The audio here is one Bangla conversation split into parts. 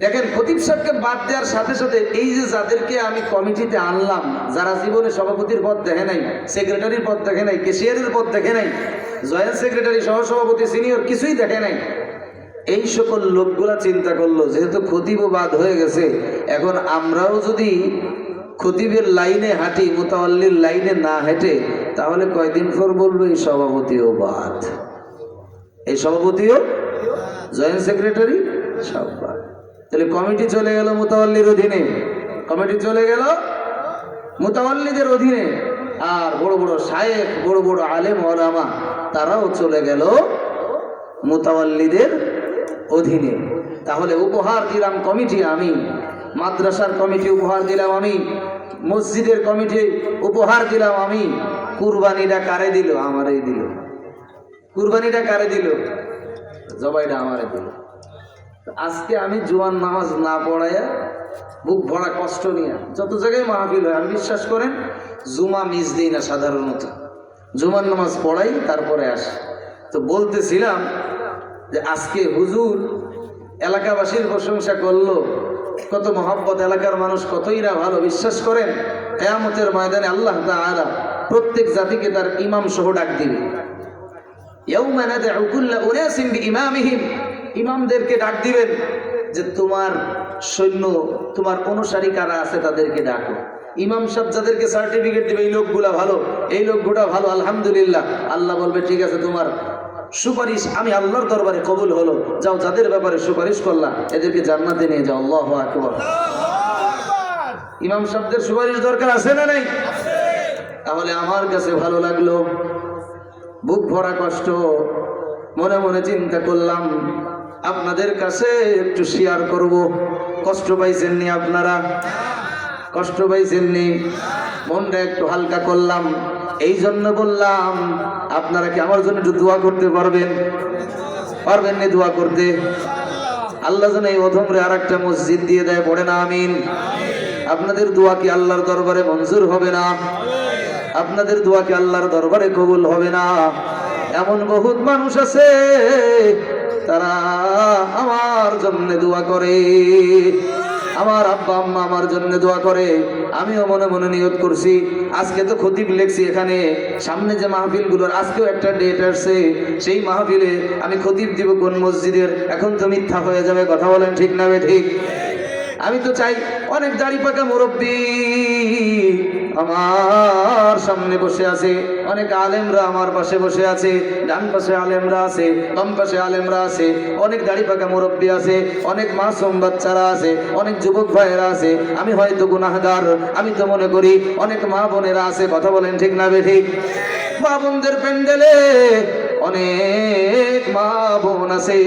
দেখেন খতিব সাহেবকে বাদ দেওয়ার সাথে সাথে এই যে যাদেরকে আমি কমিটিতে আনলাম যারা জীবনে সভাপতির পদ দেখে নাই সেক্রেটারির পদ দেখে নাই কেশিয়ারের পদ দেখে নাই জয়েন্ট সেক্রেটারি সহসভাপতি সিনিয়র কিছুই দেখে নাই। এই সকল লোকগুলা চিন্তা করল যেহেতু খতিব বাদ হয়ে গেছে এখন আমরাও যদি খতিবের লাইনে হাঁটি মোতাল্লির লাইনে না হেঁটে তাহলে কয়দিন পর বলব এই সভাপতিও বাদ। এই সভাপতিও? জয়েন্ট সেক্রেটারি সব বাদ। তাহলে কমিটি চলে গেল মোতাল্লির অধীনে। কমিটি চলে গেল মোতাল্লিদের অধীনে। আর বড় বড় শায়েখ, বড় বড় আলেম, ওলামা, তারাও চলে গেল মোতাল্লিদের অধীনে। তাহলে উপহার দিলাম কমিটি আমি, মাদ্রাসার কমিটি উপহার দিলাম আমি, মসজিদের কমিটি উপহার দিলাম আমি, কুরবানিটা কারে দিল? আমারই দিল। কুরবানিটা কারে দিল? জবাইটা আমারে দিল। আজকে আমি জুয়ান নামাজ না পড়াইয়া বুক ভরা কষ্ট নিয়ে যত জায়গায় মাহফিল হয়, আমি বিশ্বাস করেন, জুমা মিস দিই না সাধারণত। জুমার নামাজ পড়াই, তারপরে আসে। তো বলতেছিলাম যে আজকে হুজুর এলাকাবাসীর প্রশংসা করল, কত মহব্বত এলাকার মানুষ, কতই না ভালো, বিশ্বাস করেন, কেয়ামতের ময়দানে আল্লাহ তাআলা প্রত্যেক জাতিকে তার ইমাম সহ ডাক দিবে। ইয়াউমা ইমামদেরকে ডাক দিবেন যে তোমার সৈন্য, তোমার অনুসারী কারা আছে তাদেরকে ডাকো। ইমাম সাহেব যাদেরকে সার্টিফিকেট দিবে, এই লোকগুলা ভালো, এই লোকগুলা ভালো, আলহামদুলিল্লাহ। আল্লাহ বলবে, ঠিক আছে, তোমার সুপারিশ, আমি আল্লাহর দরবারে কবুল হলো। যাও, যাদের ব্যাপারে সুপারিশ করলাম এদেরকে জান্নাতে নিয়ে যাও। আল্লাহ আকবর। ইমাম সাহেবদের সুপারিশ দরকার আছে না নাই? তাহলে আমার কাছে ভালো লাগল। বুক ভরা কষ্ট, মনে মনে চিন্তা করলাম আপনাদের কাছে একটু শেয়ার করব। কষ্ট পাইছেননি আপনারা? কষ্ট পাইছেননি মনটা একটু হালকা করলাম। এই জন্য বললাম, আপনারা কি আমার জন্য একটু দোয়া করতে পারবেন? পারবেন না দোয়া করতে? আল্লাহ যেন এই অধমরে আর একটা মসজিদ দিয়ে দেয় পড়ে না আমিন। আপনাদের দোয়া কি আল্লাহর দরবারে মঞ্জুর হবে না? আপনাদের দোয়া কি আল্লাহর দরবারে কবুল হবে না? এমন বহুত মানুষ আছে তারা আমার জন্য দোয়া করে। আমার আব্বা আম্মা আমার জন্য দোয়া করে। আমিও মনে মনে নিয়ত করছি। আজকে তো খতিব লেখছি এখানে। সামনে যে মাহফিলগুলোর আজকেও একটা ডেট আসছে। সেই মাহফিলে আমি খতিব দিব কোন মসজিদের? এখন তো মিথ্যা হয়ে যাবে, কথা বলেন ঠিক না ঠিক? আমি তো চাই অনেক দাড়ি পাকা মুরব্বী। আমার সামনে বসে আছে। অনেক আলেমরা আমার পাশে বসে আছে। ডান পাশে আলেমরা আছে, বাম পাশে আলেমরা আছে। অনেক দাড়ি পাকা মুরব্বী আছে, অনেক মাসুম বাচ্চারা আছে, অনেক যুবক ভাইয়েরা আছে। আমি হয়তো গুনাহগার, আমি তো মনে করি অনেক মা বোনেরা আছে, কথা বলেন ঠিক না বে ঠিক মা বোনদের প্যান্ডেলে অনেক মা বোন আছে,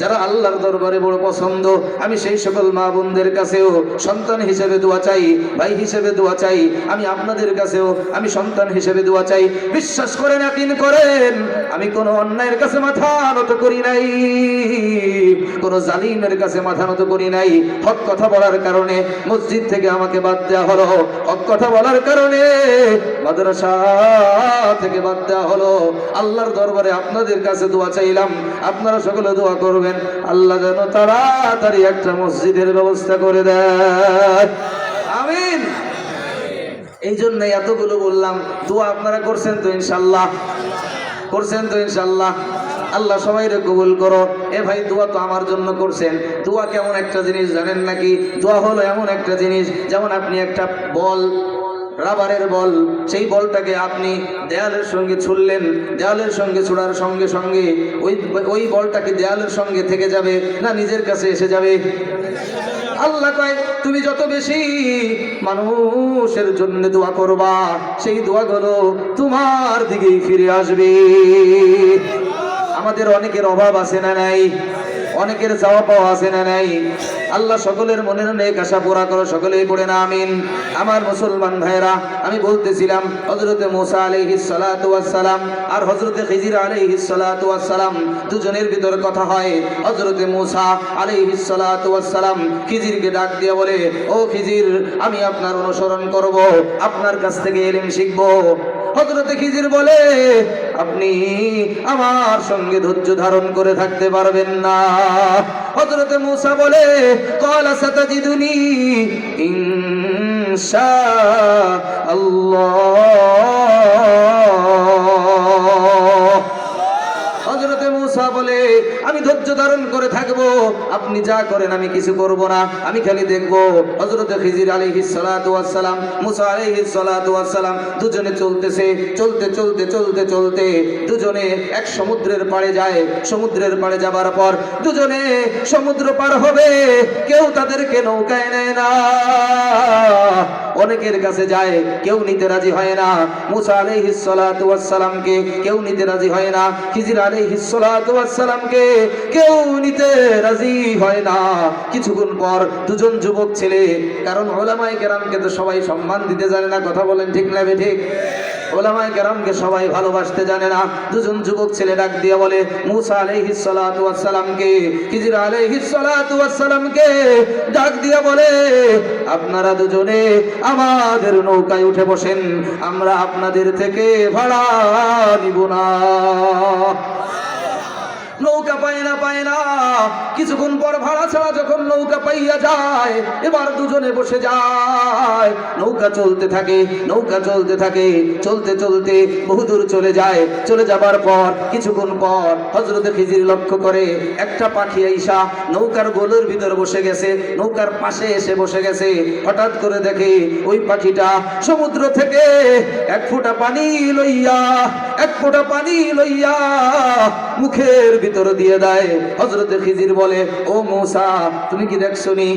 যারা আল্লাহর দরবারে বড় পছন্দ, আমি সেই সকল মা বোনদের কাছেও সন্তান হিসেবে দোয়া চাই, ভাই হিসেবে দোয়া চাই, আমি আপনাদের কাছেও, আমি সন্তান হিসেবে দোয়া চাই। বিশ্বাস করেন একদিন করেন, আমি কোনো অন্যায়ের কাছে মাথা নত করি নাই, কোনো জালিমের কাছে মাথা নত করি নাই। হক কথা বলার কারণে মসজিদ থেকে আমাকে বাদ দেওয়া হলো। হক কথা বলার কারণে মাদ্রাসা থেকে বাদ দেওয়া হলো। আল্লাহর দরবারে আপনাদের কাছে দোয়া চাইলাম। আপনারা সকলে দোয়া করবেন। আল্লাহ যেন তাড়াতাড়ি একটা মসজিদের ব্যবস্থা করে দেয় এই জন্য এতগুলো বললাম, দোয়া আপনারা করছেন তো ইনশাল্লাহ। করছেন তো ইনশাল্লাহ। আল্লাহ সবাই কবুল করো। এ ভাই, দোয়া তো আমার জন্য করছেন। দোয়া কেমন একটা জিনিস জানেন নাকি? দোয়া হলো এমন একটা জিনিস, যেমন আপনি একটা বল রাবারের বল। সেই বলটাকে আপনি দেয়ালের সঙ্গে ছুড়লেন, দেয়ালের সঙ্গে ছোড়ার সঙ্গে সঙ্গে ওই ওই বলটাকে দেয়ালের সঙ্গে থেকে যাবে না নিজের কাছে এসে যাবে? আল্লাহ কয়, তুমি যত বেশি মানুষের জন্য দোয়া করবা, সেই দোয়াগুলো তোমার দিকেই ফিরে আসবে। আমাদের অনেকের অভাব আছে না নাই? অনেকের চাওয়া পাওয়া আছে না নাই? আল্লাহ সকলের মনের অনেক আশা পুরা করো, সকলেই পড়ে না, আমিন। আমার মুসলমান ভাইরা আমি বলতেছিলাম হজরতে মোসা আলাইহিস সালাতু সালাম আর হজরতে খিজির ওয়াস সালাম দুজনের ভিতর কথা হয়। হজরতে মোসা ওয়াস সালাম খিজিরকে ডাক দিয়ে বলে, ও খিজির, আমি আপনার অনুসরণ করব, আপনার কাছ থেকে এলিম শিখব। হজরতে খিজির বলে, আপনি আমার সঙ্গে ধৈর্য ধারণ করে থাকতে পারবেন না। হজরতে মুসা বলে কলা সাতাজিদুনি ইনশা আল্লাহ। হজরতে মুসা বলে, আমি ধৈর্য ধারণ করে থাকব। আপনি যা করেন আমি কিছু করব না। আমি খালি দেখব হজরতে খিজির সালাতু সালাম, মুসা সালাতু সালাম দুজনে চলতেছে, চলতে চলতে চলতে চলতে দুজনে এক সমুদ্রের পাড়ে যায়। সমুদ্রের পাড়ে যাবার পর দুজনে সমুদ্র পার হবে। কেউ তাদেরকে নৌকায় নেয় না। অনেকের কাছে যায়, কেউ নিতে রাজি হয় না। মুসা আলাইহিস সালাতু ওয়াস সালামকে কেউ নিতে রাজি হয় না। খিজির সালামকে কেউ নিতে রাজি হয় না। কিছুক্ষণ পর দুজন যুবক ছেলে, কারণ ওলামায়ে কেরামকে তো সবাই সম্মান দিতে জানে না, কথা বলেন ঠিক না ঠিক? ওলামায়ে কেরামকে সবাই ভালোবাসতে জানে না। দুজন যুবক ছেলে ডাক দিয়ে বলে, মুসা আলাইহিস সালাতু ওয়াস সালামকে খিজির আলাইহিস সালাতু ওয়াস সালামকে ডাক দিয়ে বলে, আপনারা দুজনে আমাদের নৌকায় উঠে বসেন, আমরা আপনাদের থেকে ভাড়া দিব না নৌকা পায় না পায় না। কিছুক্ষণ পর ভাড়া ছাড়া যখন নৌকা পাইয়া যায়, এবার দুজনে বসে যায়। নৌকা চলতে থাকে, নৌকা চলতে থাকে, চলতে চলতে বহুদূর চলে যায়। চলে যাবার পর, কিছুক্ষণ পর হজরত খিজির লক্ষ্য করে, একটা পাখি আইসা নৌকার গোলের ভিতর বসে গেছে, নৌকার পাশে এসে বসে গেছে। হঠাৎ করে দেখে ওই পাখিটা সমুদ্র থেকে এক ফোঁটা পানি লইয়া, এক ফোঁটা পানি লইয়া মুখের ভিতর দিয়ে দেয়। হজরত খিজির বলে, ও মৌসা, তুমি কি দেখছ নি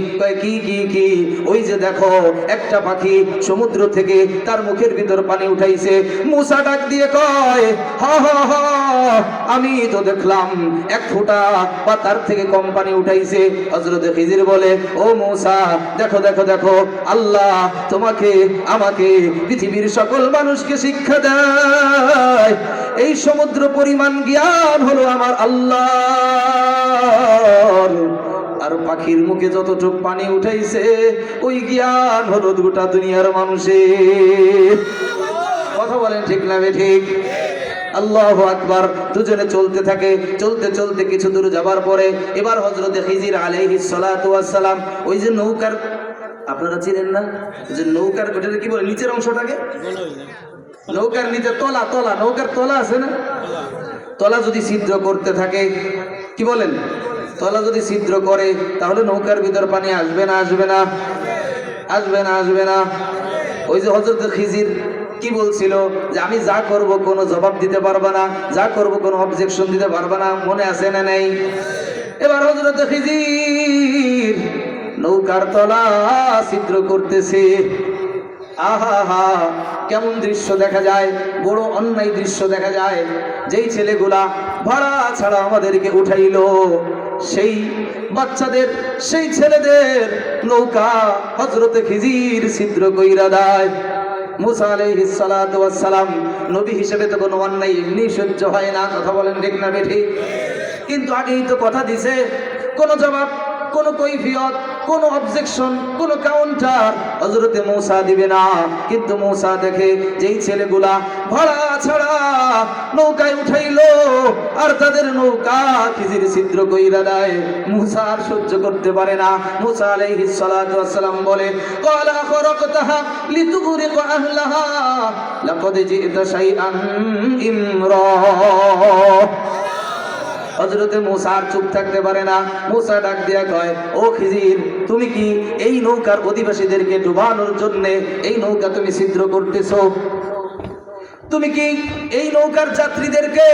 কি কি কি? ওই যে দেখো, একটা পাখি সমুদ্র থেকে তার মুখের ভিতর পানি উঠাইছে। মূসা ডাক দিয়ে কয় আমি তো দেখলাম, এক ফোঁটা বা তার থেকে কম পানি উঠাইছে। হজরত খিজির বলে, ও মৌসা, দেখো দেখো দেখো, আল্লাহ তোমাকে, আমাকে পৃথিবীর সকল মানুষকে শিক্ষা দেয়। এই সমুদ্র পরিমাণ জ্ঞান হলো আমার আল্লাহ। আর পাখির মুখে যতটুক পানি উঠাইছে ওই জ্ঞান হলো গোটা দুনিয়ার মানুষের। কথা বলেন ঠিক না ঠিক? আল্লাহ আকবার দুজনে চলতে থাকে চলতে চলতে কিছু দূর যাবার পরে এবার হজরতে ওয়াস সালাম ওই যে নৌকার আপনারা চিনেন না? ওই যে নৌকার ওটাকে কি বলে নিচের অংশটাকে? নৌকার নিচে তলা তলা নৌকার তলা আছে না? তলা যদি ছিদ্র করতে থাকে, কি বলেন? তলা যদি ছিদ্র করে, তাহলে নৌকার ভিতর পানি আসবে না আসবে না আসবে না আসবে না। ওই যে হজরত খিজির কি বলছিল? যে আমি যা করব কোনো জবাব দিতে পারবে না, যা করব কোনো অবজেকশন দিতে পারবে না, মনে আছে না নেই? এবার হজরত খিজির নৌকার তলা ছিদ্র করতেছে। আহা হা কেমন দৃশ্য দেখা যায়? বড় অন্যায় দৃশ্য দেখা যায়। যেই ছেলেগুলা ভাড়া ছাড়া আমাদেরকে উঠাইল, সেই বাচ্চাদের, সেই ছেলেদের নৌকা হজরতে খিজির ছিদ্র কইরা দেয়। মুসা হিসেবে তো কোনো অন্যায় হয় না, কথা বলেন না কিন্তু আগেই তো কথা দিছে, কোনো জবাব, কোনো কৈফিয়ত কোনো অবজেকশন কোনো কাউন্টার হজরতে মৌসা দিবে না। কিন্তু মৌসা দেখে যেই ছেলেগুলা ভাড়া ছাড়া নৌকায় উঠাইলো আর তাদের নৌকা খিজির ছিদ্র কইরা দেয়, মুসা আর সহ্য করতে পারে না। মুসা আলাইহিস সালাতু ওয়াস সালাম বলে, ক্বালা খরাকতাহা লিতুগরিক আহলাহা, লাকাদ জি'তা শাইআন ইমরা। হজরতে মুসা আর চুপ থাকতে পারে না। মুসা ডাক দিয়া কয়, ও খিজির, তুমি কি এই নৌকার অধিবাসীদেরকে ডুবানোর জন্য এই নৌকা তুমি ছিদ্র করতেছো? তুমি কি এই নৌকার যাত্রীদেরকে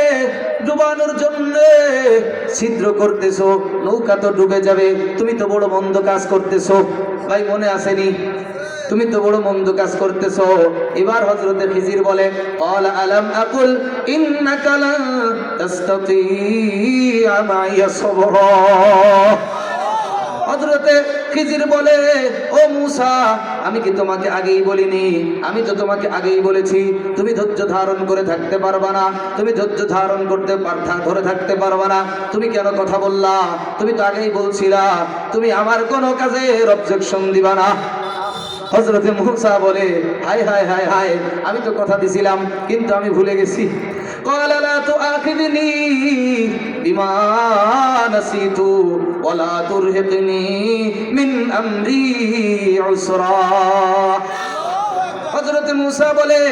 ডুবানোর জন্য ছিদ্র করতেছো? নৌকা তো ডুবে যাবে, তুমি তো বড় মন্দ কাজ করতেছো। ভাই, মনে আসেনি? তুমি তো বড় মন্দ কাজ করতেছো। এবার হজরতে খিজির বলে অল আলম আকুল ইন্নাকা লান তাস্তাতিআ সবরা। হজরতে খিজির বলে, ও মুসা, আমি কি তোমাকে আগেই বলিনি? আমি তো তোমাকে আগেই বলেছি, তুমি ধৈর্য ধারণ করে থাকতে পারবা না। তুমি ধৈর্য ধারণ করতে ধরে থাকতে পারবা না। তুমি কেন কথা বললা? তুমি তো আগেই বলছিলা, তুমি আমার কোনো কাজের অবজেকশন দিবা না। হজরতে মুসা বলে হাই হাই হাই হাই আমি তো কথা দিছিলাম কিন্তু আমি ভুলে গেছি قال لا تؤاخذني بما نسيت ولا ترهقني من أمري عسرا হজরতে মুসা বলে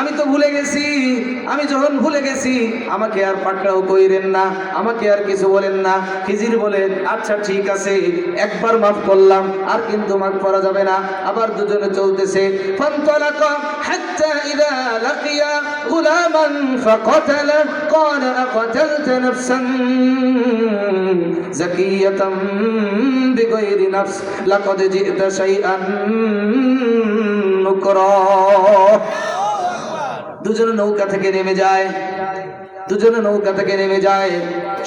আমি তো ভুলে গেছি আমি যখন ভুলে গেছি আমাকে আর পাকড়াও কইরেন না আমাকে আর কিছু বলেন না খিজির বলেন আচ্ছা ঠিক আছে একবার মাফ করলাম আর কিন্তু মাফ করা যাবে না আবার দুজনে চলতেছে ফান্তালাকা হাত্তা ইদা লাকিয়া গুলামান ফাকাতালা قال أقتلت نفسا زكية بغير نفس لقد جئت شيئا نكرا দুজনে নৌকা থেকে নেমে যায়। দুজনে নৌকা থেকে নেমে যায়।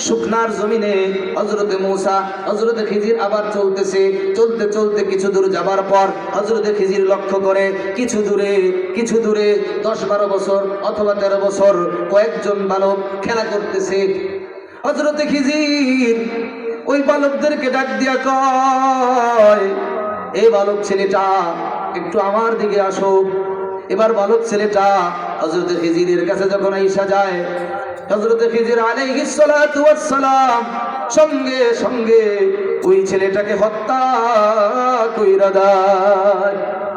শুকনার জমিনে হজরতে মৌসা হজরতে খিজির আবার চলতেছে। চলতে চলতে কিছু দূর যাবার পর হজরতে খিজির লক্ষ্য করে কিছু দূরে কিছু দূরে দশ বারো বছর অথবা তেরো বছর কয়েকজন বালক খেলা করতেছে। হজরতে খিজির ওই বালকদেরকে ডাক দিয়া কয় এই বালক ছেলেটা, একটু আমার দিকে আসো। এবার বালক ছেলেটা হজরত খিজিরের কাছে যখন আইসা যায় হজরত খিজির আলাইহিস সালাতু ওয়াস সালাম সঙ্গে সঙ্গে ওই ছেলেটাকে হত্যা কইরা দেয়।